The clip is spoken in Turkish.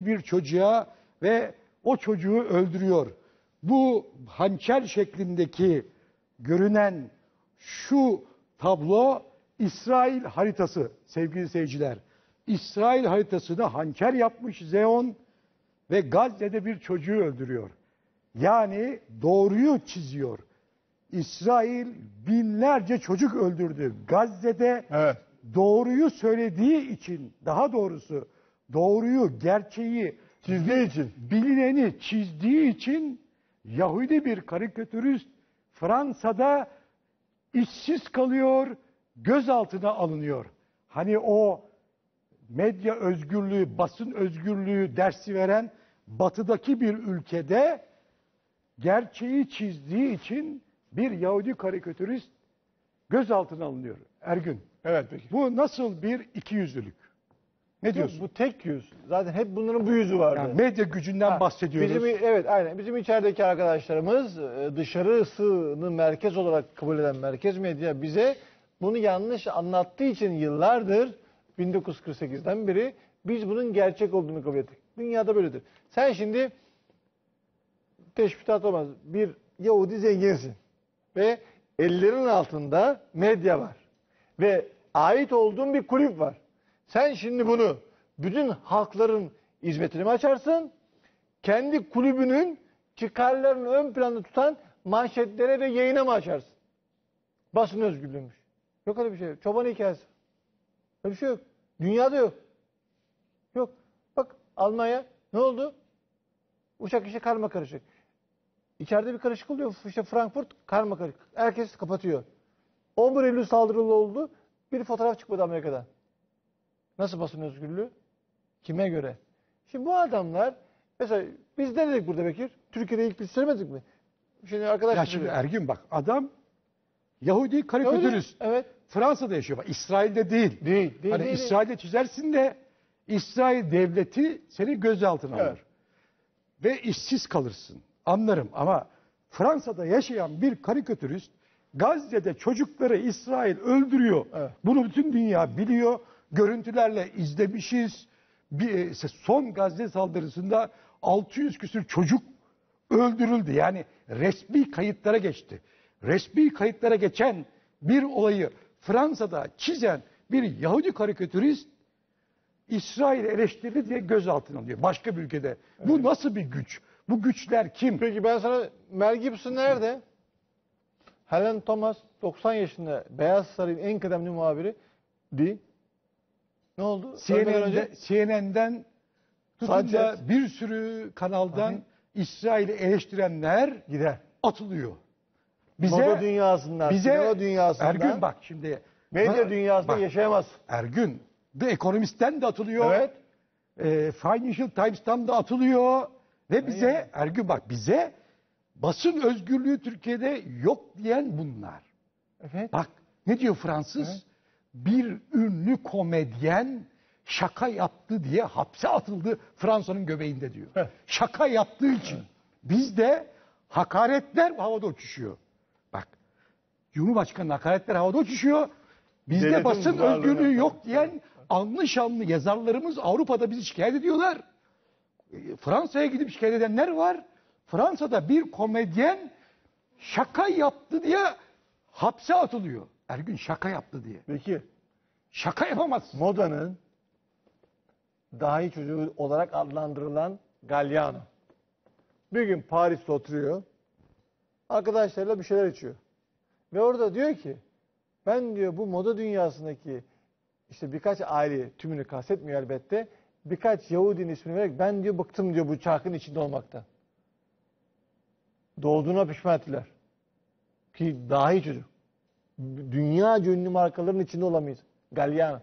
bir çocuğa ve o çocuğu öldürüyor. Bu hançer şeklindeki görünen şu tablo İsrail haritası sevgili seyirciler. İsrail haritasını hançer yapmış Zeon ve Gazze'de bir çocuğu öldürüyor. Yani doğruyu çiziyor. İsrail binlerce çocuk öldürdü. Gazze'de Evet. doğruyu söylediği için, daha doğrusu doğruyu, gerçeği, Çizdiği için. bilineni çizdiği için Yahudi bir karikatürist Fransa'da işsiz kalıyor, gözaltına alınıyor. Hani o medya özgürlüğü, basın özgürlüğü dersi veren batıdaki bir ülkede gerçeği çizdiği için bir Yahudi karikatürist gözaltına alınıyor. Ergün. Evet peki. Bu nasıl bir ikiyüzlülük? Ne diyorsun? Bu tek yüz. Zaten hep bunların bu yüzü vardı. Yani medya gücünden Ha, bahsediyoruz. Bizim, evet aynen. Bizim içerideki arkadaşlarımız e, dışarısını merkez olarak kabul eden merkez medya bize bunu yanlış anlattığı için yıllardır 1948'den beri biz bunun gerçek olduğunu kabul ettik. Dünyada böyledir. Sen şimdi teşbihat olmaz. Bir Yahudi zenginsin. Ve ellerin altında medya var. Ve ait olduğun bir kulüp var. Sen şimdi bunu bütün halkların hizmetine mi açarsın? Kendi kulübünün çıkarlarını ön planda tutan manşetlere ve yayına mı açarsın? Basın özgürlüğümüş. Yok öyle bir şey. Çoban hikayesi. Öyle bir şey yok. Dünyada yok. Yok. Bak Almanya ne oldu? Uçak işi karma karışık. İçeride bir karışık oluyor. İşte Frankfurt karma karışık. Herkes kapatıyor. 11 Eylül saldırılı oldu. Bir fotoğraf çıkmadı Amerika'dan. Nasıl basın özgürlüğü? Kime göre? Şimdi bu adamlar mesela biz ne dedik burada Bekir? Türkiye'de ilk biz söylemedik mi? Şimdi arkadaşlar Ya şimdi Ergün bak adam Yahudi karikatürist. Evet. Fransa'da yaşıyor. Bak, İsrail'de değil. Değil. Değil. hani değil, değil. İsrail'de çizersin de İsrail devleti seni gözaltına alır. Evet. Ve işsiz kalırsın. Anlarım ama Fransa'da yaşayan bir karikatürist Gazze'de çocukları İsrail öldürüyor. Evet. Bunu bütün dünya biliyor. Görüntülerle izlemişiz. Bir, e, son Gazze saldırısında 600 küsür çocuk öldürüldü. Yani resmi kayıtlara geçti. Resmi kayıtlara geçen bir olayı Fransa'da çizen bir Yahudi karikatürist İsrail eleştirdi diye gözaltına alıyor. Başka bir ülkede. Bu nasıl bir güç? Bu güçler kim? Peki ben sana Mel Gibson nerede? Helen Thomas 90 yaşında Beyaz Saray'ın en kıdemli muhabiri değil. Ne oldu? Önce CNN'den, tutun da bir sürü kanaldan İsrail'i eleştirenler gider. atılıyor. Bize Moda dünyasından, bize sinema dünyasından, Ergün bak şimdi medya dünyasında bak, yaşayamaz. Ergün The Economist'ten de atılıyor. Evet. e, Financial Times'tan da atılıyor. Ve bize Ergün bak bize basın özgürlüğü Türkiye'de yok diyen bunlar. Evet. Bak ne diyor Fransız? Bir ünlü komedyen şaka yaptı diye hapse atıldı Fransa'nın göbeğinde diyor. Heh. Şaka yaptığı için. Bizde hakaretler havada uçuşuyor. Bak Cumhurbaşkanı hakaretler havada uçuşuyor. Bizde Devletin basın özgürlüğü yok diyen anlı şanlı yazarlarımız Avrupa'da bizi şikayet ediyorlar. E, Fransa'ya gidip şikayet edenler var. Fransa'da bir komedyen şaka yaptı diye hapse atılıyor. Ergün şaka yaptı diye. Peki Şaka yapamazsın. modanın dahi çocuğu olarak adlandırılan Galliano. Bir gün Paris'te oturuyor. Arkadaşlarıyla bir şeyler içiyor. Ve orada diyor ki ben diyor bu moda dünyasındaki işte birkaç aile tümünü kastetmiyor elbette. Birkaç Yahudinin ismini vererek ben diyor bıktım diyor bu çarkın içinde olmaktan. Doğduğuna pişman ettiler. Ki dahi çocuk. Dünya ünlü markaların içinde olamayız. Galliano.